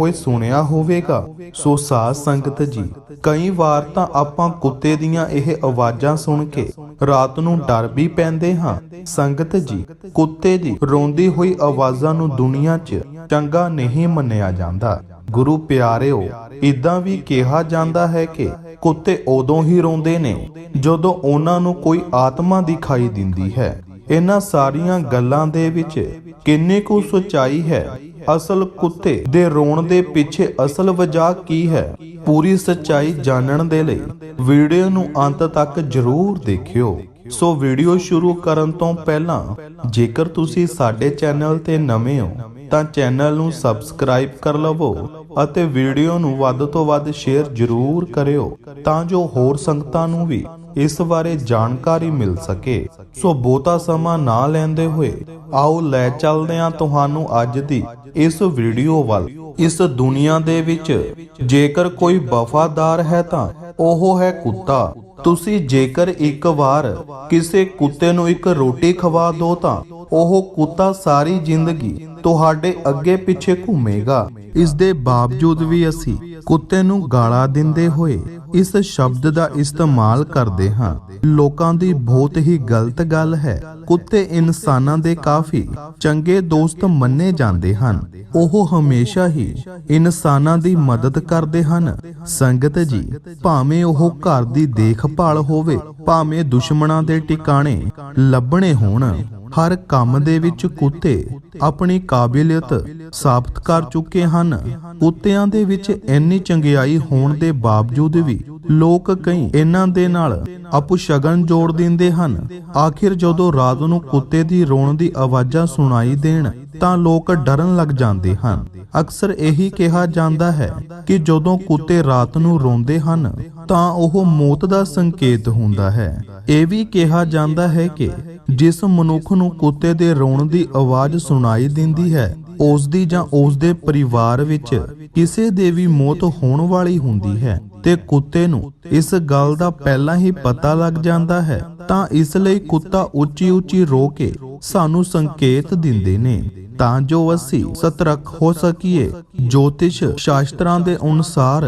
ਹੋਏ ਸੁਣਿਆ ਹੋਵੇਗਾ? ਸੋ ਸਾਧ ਸੰਗਤ ਜੀ, ਕਈ ਵਾਰ ਤਾਂ ਆਪਾਂ ਕੁੱਤੇ ਦੀਆਂ ਇਹ ਆਵਾਜ਼ਾਂ ਸੁਣ ਕੇ ਰਾਤ ਨੂੰ ਡਰ ਵੀ ਪੈਂਦੇ ਹਾਂ। ਸੰਗਤ ਜੀ, ਕੁੱਤੇ ਦੀ ਰੋਂਦੀ ਹੋਈ ਆਵਾਜ਼ਾਂ ਨੂੰ ਦੁਨੀਆ 'ਚ ਚੰਗਾ ਨਹੀਂ ਮੰਨਿਆ ਜਾਂਦਾ। ਗੁਰੂ ਪਿਆਰਿਓ ਇਦਾਂ ਵੀ ਕਿਹਾ ਜਾਂਦਾ ਹੈ ਕਿ ਕੁੱਤੇ ਉਦੋਂ ਹੀ ਰੋਂਦੇ ਨੇ ਜਦੋਂ ਉਹਨਾਂ ਨੂੰ ਕੋਈ ਆਤਮਾ ਦਿਖਾਈ ਦਿੰਦੀ ਹੈ। ਇਹਨਾਂ ਸਾਰੀਆਂ ਗੱਲਾਂ ਦੇ ਵਿੱਚ ਕਿੰਨੀ ਕੁ ਸਚਾਈ ਹੈ? ਅਸਲ ਕੁੱਤੇ ਦੇ ਰੋਣ ਦੇ ਪਿੱਛੇ ਅਸਲ ਵਜ੍ਹਾ ਕੀ ਹੈ? ਪੂਰੀ ਸਚਾਈ ਜਾਣਨ ਦੇ ਲਈ ਵੀਡੀਓ ਨੂੰ ਅੰਤ ਤੱਕ ਜ਼ਰੂਰ ਦੇਖਿਓ। ਸੋ ਵੀਡੀਓ ਸ਼ੁਰੂ ਕਰਨ ਤੋਂ ਪਹਿਲਾਂ, ਜੇਕਰ ਤੁਸੀਂ ਸਾਡੇ ਚੈਨਲ ਤੇ ਨਵੇਂ ਹੋ, ਤਾਂ ਚੈਨਲ ਨੂੰ ਸਬਸਕ੍ਰਾਈਬ ਕਰ ਲਵੋ ਅਤੇ ਵੀਡੀਓ ਨੂੰ ਵੱਧ ਤੋਂ ਵੱਧ ਸ਼ੇਅਰ ਜ਼ਰੂਰ ਕਰਿਓ ਤਾਂ ਜੋ ਹੋਰ ਸੰਗਤਾਂ ਨੂੰ ਵੀ ਇਸ ਬਾਰੇ ਜਾਣਕਾਰੀ ਮਿਲ ਸਕੇ। ਸੋ ਬਹੁਤਾ ਸਮਾਂ ਨਾ ਲੈਂਦੇ ਹੋਏ ਆਓ ਲੈ ਚੱਲਦੇ ਹਾਂ ਤੁਹਾਨੂੰ ਅੱਜ ਦੀ ਇਸ ਵੀਡੀਓ ਵੱਲ। ਇਸ ਦੁਨੀਆ ਦੇ ਵਿੱਚ ਜੇਕਰ ਕੋਈ ਵਫਾਦਾਰ ਹੈ ਤਾਂ ਉਹ ਹੈ ਕੁੱਤਾ। ਤੁਸੀਂ ਜੇਕਰ ਇੱਕ ਵਾਰ ਕਿਸੇ ਕੁੱਤੇ ਨੂੰ ਇੱਕ ਰੋਟੀ ਖਵਾ ਦੋ ਤਾਂ ਉਹ ਕੁੱਤਾ ਸਾਰੀ ਜ਼ਿੰਦਗੀ ਤੁਹਾਡੇ ਅੱਗੇ ਪਿੱਛੇ ਘੁੰਮੇਗਾ। ਇਸ ਦੇ ਬਾਵਜੂਦ ਵੀ ਅਸੀਂ ਕੁੱਤੇ ਨੂੰ ਗਾਲਾਂ ਦਿੰਦੇ ਹੋਏ ਇਸ ਸ਼ਬਦ ਦਾ ਇਸਤੇਮਾਲ ਕਰਦੇ ਹਾਂ। ਲੋਕਾਂ ਦੀ ਬਹੁਤ ਹੀ ਗਲਤ ਗੱਲ ਹੈ। ਕੁੱਤੇ ਇਨਸਾਨਾਂ ਦੇ ਕਾਫੀ ਚੰਗੇ ਦੋਸਤ ਮੰਨੇ ਜਾਂਦੇ ਹਨ। ਉਹ ਹਮੇਸ਼ਾ ਹੀ ਇਨਸਾਨਾਂ ਦੀ ਮਦਦ ਕਰਦੇ ਹਨ। ਸੰਗਤ ਜੀ, ਭਾਵੇਂ ਉਹ ਘਰ ਦੀ ਦੇਖਭਾਲ ਹੋਵੇ, ਭਾਵੇਂ ਦੁਸ਼ਮਣਾਂ ਦੇ ਟਿਕਾਣੇ ਲੱਭਣੇ ਹੋਣ ਹਰ ਕੰਮ ਦੇ ਵਿੱਚ ਕੁੱਤੇ ਆਪਣੀ ਕਾਬਲੀਅਤ ਸਾਬਤ ਕਰ ਚੁੱਕੇ ਹਨ। ਕੁੱਤਿਆਂ ਦੇ ਵਿੱਚ ਇੰਨੀ ਚੰਗਿਆਈ ਹੋਣ ਦੇ ਬਾਵਜੂਦ ਵੀ ਲੋਕ ਕਈ ਇਹਨਾਂ ਦੇ ਨਾਲ ਅਪਸ਼ਗਨ ਜੋੜ ਦਿੰਦੇ ਹਨ। ਆਖਿਰ ਜਦੋਂ ਰਾਤ ਨੂੰ ਕੁੱਤੇ ਦੀ ਰੋਣ ਦੀ ਆਵਾਜ਼ਾਂ ਸੁਣਾਈ ਦੇਣ, ਤਾਂ ਲੋਕ ਡਰਨ ਲੱਗ ਜਾਂਦੇ ਹਨ। ਅਕਸਰ ਇਹੀ ਕਿਹਾ ਜਾਂਦਾ ਹੈ ਕਿ ਜਦੋਂ ਕੁੱਤੇ ਰਾਤ ਨੂੰ ਰੋਂਦੇ ਹਨ, ਤਾਂ ਉਹ ਮੌਤ ਦਾ ਸੰਕੇਤ ਹੁੰਦਾ ਹੈ। ਇਹ ਵੀ ਕਿਹਾ ਜਾਂਦਾ ਹੈ ਕਿ ਜਿਸ ਮਨੁੱਖ ਨੂੰ ਕੁੱਤੇ ਦੇ ਰੋਣ ਦੀ ਆਵਾਜ਼ ਸੁਣਾਈ ਦਿੰਦੀ ਹੈ ਉਸ ਦੀ ਜਾਂ ਉਸ ਦੇ ਪਰਿਵਾਰ ਵਿੱਚ ਕਿਸੇ ਦੇ ਵੀ ਮੌਤ ਹੋਣ ਵਾਲੀ ਹੁੰਦੀ ਹੈ। ਤੇ ਕੁੱਤੇ ਨੂੰ। ਇਸ ਗੱਲ ਦਾ ਪਹਿਲਾਂ ਹੀ ਪਤਾ ਲੱਗ ਜਾਂਦਾ ਹੈ, ਤਾਂ ਇਸ ਲਈ ਕੁੱਤਾ ਉੱਚੀ ਉੱਚੀ ਰੋ ਕੇ ਸਾਨੂੰ ਸੰਕੇਤ ਦਿੰਦੇ ਨੇ। ਤਾਂ ਜੋ ਅਸੀਂ ਸਤਰਕ ਹੋ ਸਕੀਏ। ਜੋਤਿਸ਼ ਸ਼ਾਸਤਰਾਂ ਦੇ ਅਨੁਸਾਰ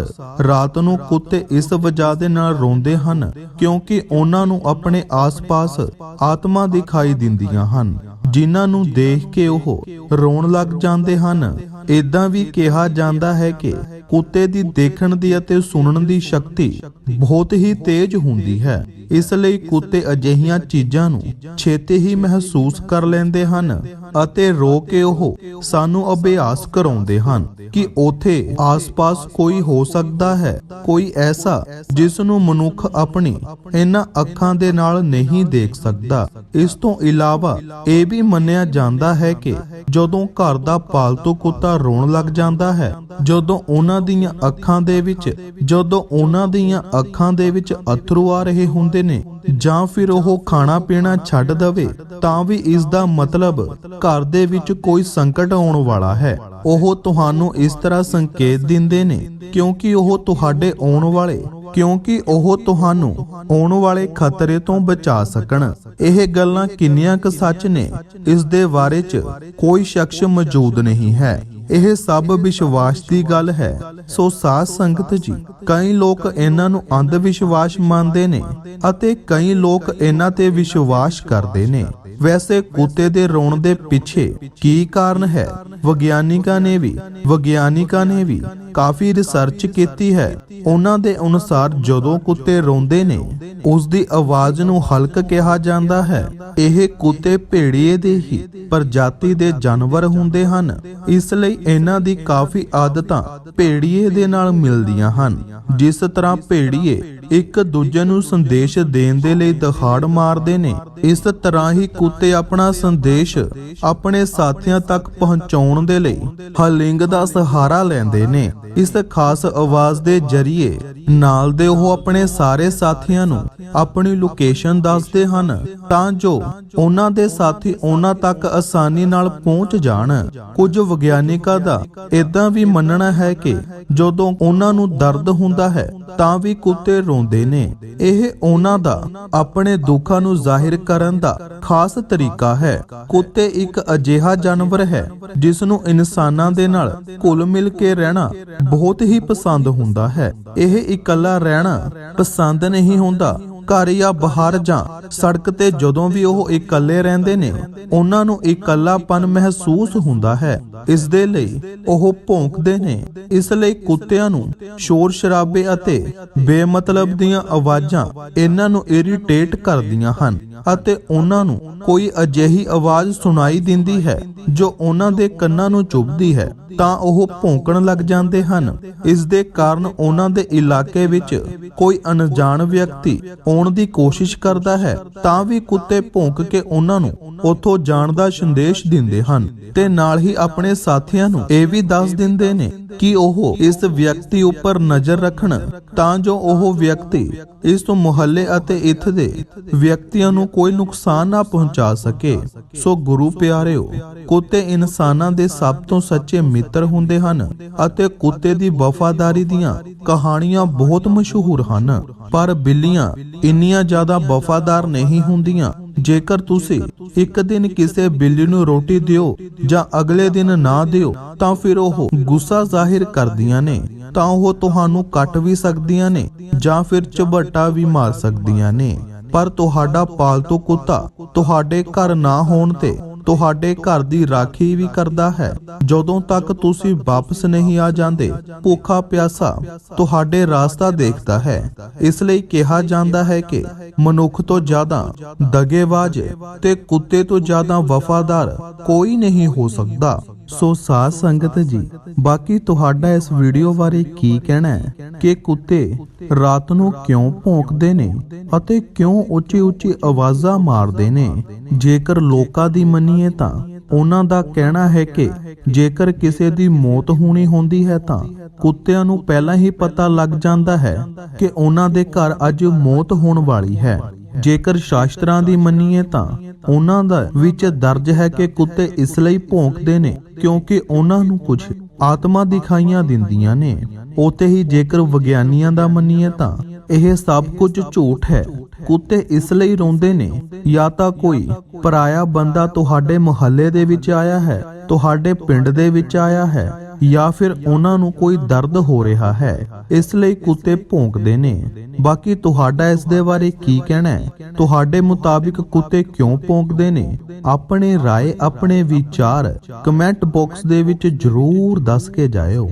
ਰਾਤ ਨੂੰ ਕੁੱਤੇ ਇਸ ਵਜ੍ਹਾ ਦੇ ਨਾਲ ਰੋਂਦੇ ਹਨ, ਕਿਉਂਕਿ ਉਹਨਾਂ ਨੂੰ ਆਪਣੇ ਆਸ-ਪਾਸ ਆਤਮਾ ਦਿਖਾਈ ਦਿੰਦੀਆਂ ਹਨ, ਜਿਨ੍ਹਾਂ ਨੂੰ ਦੇਖ ਕੇ ਉਹ ਰੋਣ ਲੱਗ ਜਾਂਦੇ ਹਨ। ਇਦਾਂ ਵੀ ਕਿਹਾ ਜਾਂਦਾ ਹੈ ਕਿ ਕੁੱਤੇ ਦੀ ਦੇਖਣ ਦੀ ਅਤੇ ਸੁਣਨ ਦੀ ਸ਼ਕਤੀ ਬਹੁਤ ਹੀ ਤੇਜ਼ ਹੁੰਦੀ ਹੈ। ਇਸ ਲਈ ਕੁੱਤੇ ਅਜਿਹੀਆਂ ਚੀਜ਼ਾਂ ਨੂੰ ਛੇਤੀ ਹੀ ਮਹਿਸੂਸ ਕਰ ਲੈਂਦੇ ਹਨ। ਅਤੇ ਰੋ ਕੇ ਉਹ ਸਾਨੂੰ ਅਭਿਆਸ ਕਰਾਉਂਦੇ ਹਨ ਕਿ ਉਥੇ ਆਸ-ਪਾਸ ਕੋਈ ਹੋ ਸਕਦਾ ਹੈ, ਕੋਈ ਐਸਾ ਜਿਸ ਨੂੰ ਮਨੁੱਖ ਆਪਣੀ ਇਹਨਾਂ ਅੱਖਾਂ ਦੇ ਨਾਲ ਨਹੀਂ ਦੇਖ ਸਕਦਾ। ਇਸ ਤੋਂ ਇਲਾਵਾ ਇਹ ਵੀ ਮੰਨਿਆ ਜਾਂਦਾ ਹੈ ਕਿ ਜਦੋਂ ਘਰ ਦਾ ਪਾਲਤੂ ਕੁੱਤਾ ਰੋਣ ਲੱਗ ਜਾਂਦਾ ਹੈ, ਜਦੋਂ ਉਹਨਾਂ ਦੀਆਂ ਅੱਖਾਂ ਦੇ ਵਿੱਚ, ਜਦੋਂ ਉਹਨਾਂ ਦੀਆਂ ਅੱਖਾਂ ਦੇ ਵਿੱਚ ਅਥਰੂ ਆ ਰਹੇ ਹੁੰਦੇ ਨੇ ਜਾਂ ਫਿਰ ਉਹ ਖਾਣਾ ਪੀਣਾ ਛੱਡ ਦਵੇ, ਤਾਂ ਵੀ ਇਸ ਦਾ ਮਤਲਬ ਘਰ ਦੇ ਵਿੱਚ ਕੋਈ ਸੰਕਟ ਆਉਣ ਵਾਲਾ ਹੈ। ਉਹ ਤੁਹਾਨੂੰ ਇਸ ਤਰ੍ਹਾਂ ਸੰਕੇਤ ਦਿੰਦੇ ਨੇ, ਕਿਉਂਕਿ ਉਹ ਤੁਹਾਡੇ ਆਉਣ ਵਾਲੇ, ਕਿਉਂਕਿ ਉਹ ਤੁਹਾਨੂੰ ਆਉਣ ਵਾਲੇ ਖਤਰੇ ਤੋਂ ਬਚਾ ਸਕਣ। ਇਹ ਗੱਲਾਂ ਕਿੰਨੀਆਂ ਕੁ ਸੱਚ ਨੇ, ਇਸ ਦੇ ਬਾਰੇ 'ਚ ਕੋਈ ਸ਼ਖਸ ਮੌਜੂਦ ਨਹੀਂ ਹੈ। ਇਹ ਸਭ ਵਿਸ਼ਵਾਸ ਦੀ ਗੱਲ ਹੈ। ਸੋ ਸਾਧ ਸੰਗਤ ਜੀ, ਕਈ ਲੋਕ ਇਹਨਾਂ ਨੂੰ ਅੰਧ ਵਿਸ਼ਵਾਸ ਮੰਨਦੇ ਨੇ ਅਤੇ ਕਈ ਲੋਕ ਇਹਨਾਂ ਤੇ ਵਿਸ਼ਵਾਸ ਕਰਦੇ ਨੇ। ਵੈਸੇ ਕੁੱਤੇ ਦੇ ਰੋਣ ਦੇ ਪਿੱਛੇ ਕੀ ਕਾਰਨ ਹੈ? ਵਿਗਿਆਨਿਕਾਂ ਨੇ ਵੀ, ਵਿਗਿਆਨਿਕਾਂ ਨੇ ਵੀ ਕਾਫੀ ਰਿਸਰਚ ਕੀਤੀ ਹੈ। ਉਹਨਾਂ ਦੇ ਅਨੁਸਾਰ ਜਦੋਂ ਕੁੱਤੇ ਰੋਂਦੇ ਨੇ ਉਸ ਦੀ ਆਵਾਜ਼ ਨੂੰ ਹਲਕ ਕਿਹਾ ਜਾਂਦਾ ਹੈ। ਇਹ ਕੁੱਤੇ ਭੇੜੀਏ ਦੇ ਹੀ ਪ੍ਰਜਾਤੀ ਦੇ ਜਾਨਵਰ ਹੁੰਦੇ ਹਨ। ਇਸ ਲਈ ਇਹਨਾਂ ਦੀ ਕਾਫੀ ਆਦਤਾਂ ਭੇੜੀਏ ਦੇ ਨਾਲ ਮਿਲਦੀਆਂ ਹਨ। ਜਿਸ ਤਰ੍ਹਾਂ ਭੇੜੀਏ ਇੱਕ ਦੂਜੇ ਨੂੰ ਸੰਦੇਸ਼ ਦੇਣ ਦੇ ਲਈ ਦਹਾੜ ਮਾਰਦੇ ਨੇ, ਇਸ ਤਰ੍ਹਾਂ ਹੀ ਕੁੱਤੇ ਆਪਣਾ ਸੰਦੇਸ਼ ਆਪਣੇ ਸਾਥੀਆਂ ਤੱਕ ਪਹੁੰਚਾਉਣ ਦੇ ਲਈ ਹਲਿੰਗ ਦਾ ਸਹਾਰਾ ਲੈਂਦੇ ਨੇ। ਇਸ ਖਾਸ ਆਵਾਜ਼ ਦੇ ਜ਼ਰੀਏ ਨਾਲ ਦੇ ਉਹ ਆਪਣੇ ਸਾਰੇ ਸਾਥੀਆਂ ਨੂੰ ਆਪਣੀ ਲੋਕੇਸ਼ਨ ਦੱਸਦੇ ਹਨ ਤਾਂ ਜੋ ਉਹਨਾਂ ਦੇ ਸਾਥੀ ਉਹਨਾਂ ਤੱਕ ਆਸਾਨੀ ਨਾਲ ਪਹੁੰਚ ਜਾਣ। ਕੁਝ ਵਿਗਿਆਨਿਕਾਂ ਦਾ ਇਦਾਂ ਵੀ ਮੰਨਣਾ ਹੈ ਕਿ ਜਦੋਂ ਉਹਨਾਂ ਨੂੰ ਦਰਦ ਹੁੰਦਾ ਹੈ ਤਾਂ ਵੀ ਕੁੱਤੇ ਰੋਂਦੇ ਨੇ। ਇਹ ਉਹਨਾਂ ਦਾ ਆਪਣੇ ਦੁੱਖਾਂ ਨੂੰ ਜ਼ਾਹਿਰ ਕਰਨ ਦਾ ਖਾਸ ਤਰੀਕਾ ਹੈ। ਕੁੱਤੇ ਇੱਕ ਅਜਿਹਾ ਜਾਨਵਰ ਹੈ ਜਿਸ ਨੂੰ ਇਨਸਾਨਾਂ ਦੇ ਨਾਲ ਘੁਲ ਮਿਲ ਕੇ ਰਹਿਣਾ ਬਹੁਤ ਹੀ ਪਸੰਦ ਹੁੰਦਾ ਹੈ। ਇਹ ਇਕੱਲਾ ਰਹਿਣਾ ਪਸੰਦ ਨਹੀਂ ਹੁੰਦਾ। ਘਰ ਜਾਂ ਬਾਹਰ ਜਾਂ ਸੜਕ ਤੇ ਜਦੋਂ ਵੀ ਉਹ ਇਕੱਲੇ ਰਹਿੰਦੇ ਨੇ, ਉਹਨਾਂ ਨੂੰ ਇਕੱਲਾਪਨ ਮਹਿਸੂਸ ਹੁੰਦਾ ਹੈ। ਇਸ ਦੇ ਲਈ ਉਹ ਭੌਂਕਦੇ ਨੇ। ਇਸ ਲਈ ਕੁੱਤਿਆਂ ਨੂੰ ਸ਼ੋਰ ਸ਼ਰਾਬੇ ਅਤੇ ਬੇਮਤਲਬ ਦੀਆਂ ਆਵਾਜ਼ਾਂ ਇਹਨਾਂ ਨੂੰ ਇਰੀਟੇਟ ਕਰਦੀਆਂ ਹਨ। ਅਤੇ ਉਹਨਾਂ ਨੂੰ ਕੋਈ ਅਜਿਹੀ ਆਵਾਜ਼ ਸੁਣਾਈ ਦਿੰਦੀ ਹੈ ਜੋ ਉਹਨਾਂ ਦੇ ਕੰਨਾਂ ਨੂੰ ਚੁਭਦੀ ਹੈ, ਤਾਂ ਉਹ ਭੌਂਕਣ ਲੱਗ ਜਾਂਦੇ ਹਨ। ਇਸ ਦੇ ਕਾਰਨ ਉਹਨਾਂ ਦੇ ਇਲਾਕੇ ਵਿੱਚ ਕੋਈ ਅਣਜਾਣ ਵਿਅਕਤੀ ਆਉਣ ਦੀ ਕੋਸ਼ਿਸ਼ ਕਰਦਾ ਹੈ, ਤਾਂ ਵੀ ਕੁੱਤੇ ਭੌਂਕ ਕੇ ਉਹਨਾਂ ਨੂੰ ਉੱਥੋਂ ਜਾਣ ਦਾ ਸੰਦੇਸ਼ ਦਿੰਦੇ ਹਨ। ਤੇ ਨਾਲ ਹੀ ਆਪਣੇ ਸਾਥੀਆਂ ਨੂੰ ਇਹ ਵੀ ਦੱਸ ਦਿੰਦੇ ਨੇ ਕਿ ਉਹ ਇਸ ਵਿਅਕਤੀ ਉੱਪਰ ਨਜ਼ਰ ਰੱਖਣ, ਤਾਂ ਜੋ ਉਹ ਵਿਅਕਤੀ ਇਸ ਤੋਂ ਮੁਹੱਲੇ ਅਤੇ ਇੱਥੇ ਦੇ ਵਿਅਕਤੀਆਂ ਨੂੰ ਕੋਈ ਨੁਕਸਾਨ ਨਾ ਪਹੁੰਚਾ ਸਕੇ। ਸੋ ਗੁਰੂ ਪਿਆਰਿਓ, ਕੁੱਤੇ ਇਨਸਾਨਾਂ ਦੇ ਸਭ ਤੋਂ ਸੱਚੇ ਮਿੱਤਰ ਹੁੰਦੇ ਹਨ ਅਤੇ ਕੁੱਤੇ ਦੀ ਵਫਾਦਾਰੀ ਦੀਆਂ ਕਹਾਣੀਆਂ ਬਹੁਤ ਮਸ਼ਹੂਰ ਹਨ। ਪਰ ਬਿੱਲੀਆਂ ਇੰਨੀਆਂ ਜ਼ਿਆਦਾ ਵਫਾਦਾਰ ਨਹੀਂ ਹੁੰਦੀਆਂ, ਜੇਕਰ ਤੁਸੀਂ ਇੱਕ ਦਿਨ ਕਿਸੇ ਬਿੱਲੀ ਨੂੰ ਰੋਟੀ ਦਿਓ ਜਾਂ ਅਗਲੇ ਦਿਨ ਨਾ ਦਿਓ, ਤਾਂ ਫਿਰ ਉਹ ਗੁੱਸਾ ਜ਼ਾਹਿਰ ਕਰਦੀਆਂ ਨੇ, ਤਾਂ ਉਹ ਤੁਹਾਨੂੰ ਕੱਟ ਵੀ ਸਕਦੀਆਂ ਨੇ ਜਾਂ ਫਿਰ ਝਬਟਾ ਵੀ ਮਾਰ ਸਕਦੀਆਂ ਨੇ। ਪਰ ਤੁਹਾਡਾ ਪਾਲਤੂ ਕੁੱਤਾ ਤੁਹਾਡੇ ਘਰ ਨਾ ਹੋਣ ਤੇ ਤੁਹਾਡੇ ਘਰ ਦੀ ਰਾਖੀ ਵੀ ਕਰਦਾ ਹੈ। ਜਦੋਂ ਤੱਕ ਤੁਸੀਂ ਵਾਪਸ ਨਹੀਂ ਆ ਜਾਂਦੇ, ਭੁੱਖਾ ਪਿਆਸਾ ਤੁਹਾਡੇ ਰਾਸਤਾ ਦੇਖਦਾ ਹੈ। ਇਸ ਲਈ ਕਿਹਾ ਜਾਂਦਾ ਹੈ ਕਿ ਮਨੁੱਖ ਤੋਂ ਜ਼ਿਆਦਾ ਦਗੇਬਾਜ਼ ਤੇ ਕੁੱਤੇ ਤੋਂ ਜ਼ਿਆਦਾ ਵਫਾਦਾਰ ਕੋਈ ਨਹੀਂ ਹੋ ਸਕਦਾ। ਸੋ ਸਾਧ ਸੰਗਤ ਜੀ, ਬਾਕੀ ਤੁਹਾਡਾ ਇਸ ਵੀਡੀਓ ਬਾਰੇ ਕੀ ਕਹਿਣਾ ਹੈ? ਕਿ ਕੁੱਤੇ ਰਾਤ ਨੂੰ ਕਿਉਂ ਭੌਂਕਦੇ ਨੇ ਅਤੇ ਕਿਉਂ ਉੱਚੀ ਉੱਚੀ ਆਵਾਜ਼ਾਂ ਮਾਰਦੇ ਨੇ? ਜੇਕਰ ਲੋਕਾਂ ਦੀ ਮੰਨੀਏ ਤਾਂ ਉਹਨਾਂ ਦਾ ਕਹਿਣਾ ਹੈ ਕਿ ਜੇਕਰ ਕਿਸੇ ਦੀ ਮੌਤ ਹੋਣੀ ਹੁੰਦੀ ਹੈ ਤਾਂ ਕੁੱਤਿਆਂ ਨੂੰ ਪਹਿਲਾਂ ਹੀ ਪਤਾ ਲੱਗ ਜਾਂਦਾ ਹੈ ਕਿ ਉਹਨਾਂ ਦੇ ਘਰ ਅੱਜ ਮੌਤ ਹੋਣ ਵਾਲੀ ਹੈ। ਜੇਕਰ ਸ਼ਾਸਤਰਾਂ ਦੀ ਮੰਨੀਏ ਤਾਂ ਉਹਨਾਂ ਦਾ ਵਿੱਚ ਦਰਜ ਹੈ ਕਿ ਕੁੱਤੇ ਇਸ ਲਈ ਭੌਂਕਦੇ ਨੇ ਕਿਉਂਕਿ ਉਹਨਾਂ ਨੂੰ ਕੁਝ ਆਤਮਾ ਦਿਖਾਈਆਂ ਦਿੰਦੀਆਂ ਨੇ। ਉਤੇ ਹੀ ਜੇਕਰ ਵਿਗਿਆਨੀਆਂ ਦਾ ਮੰਨੀਏ ਤਾਂ ਇਹ ਸਭ ਕੁਝ ਝੂਠ ਹੈ। ਕੁੱਤੇ ਇਸ ਲਈ ਰੋਂਦੇ ਨੇ, ਜਾਂ ਤਾਂ ਕੋਈ ਪਰਾਇਆ ਬੰਦਾ ਤੁਹਾਡੇ ਮੁਹੱਲੇ ਦੇ ਵਿੱਚ ਆਇਆ ਹੈ, ਤੁਹਾਡੇ ਪਿੰਡ ਦੇ ਵਿੱਚ ਆਇਆ ਹੈ, ਜਾਂ ਫਿਰ ਉਹਨਾਂ ਨੂੰ ਕੋਈ ਦਰਦ ਹੋ ਰਿਹਾ ਹੈ, ਇਸ ਲਈ ਕੁੱਤੇ ਭੌਂਕਦੇ ਨੇ। ਬਾਕੀ ਤੁਹਾਡਾ ਇਸ ਦੇ ਬਾਰੇ ਕੀ ਕਹਿਣਾ ਹੈ? ਤੁਹਾਡੇ ਮੁਤਾਬਿਕ ਕੁੱਤੇ ਕਿਉਂ ਭੌਂਕਦੇ ਨੇ? ਆਪਣੇ ਰਾਏ, ਆਪਣੇ ਵਿਚਾਰ ਕਮੈਂਟ ਬਾਕਸ ਦੇ ਵਿੱਚ ਜਰੂਰ ਦੱਸ ਕੇ ਜਾਇਓ।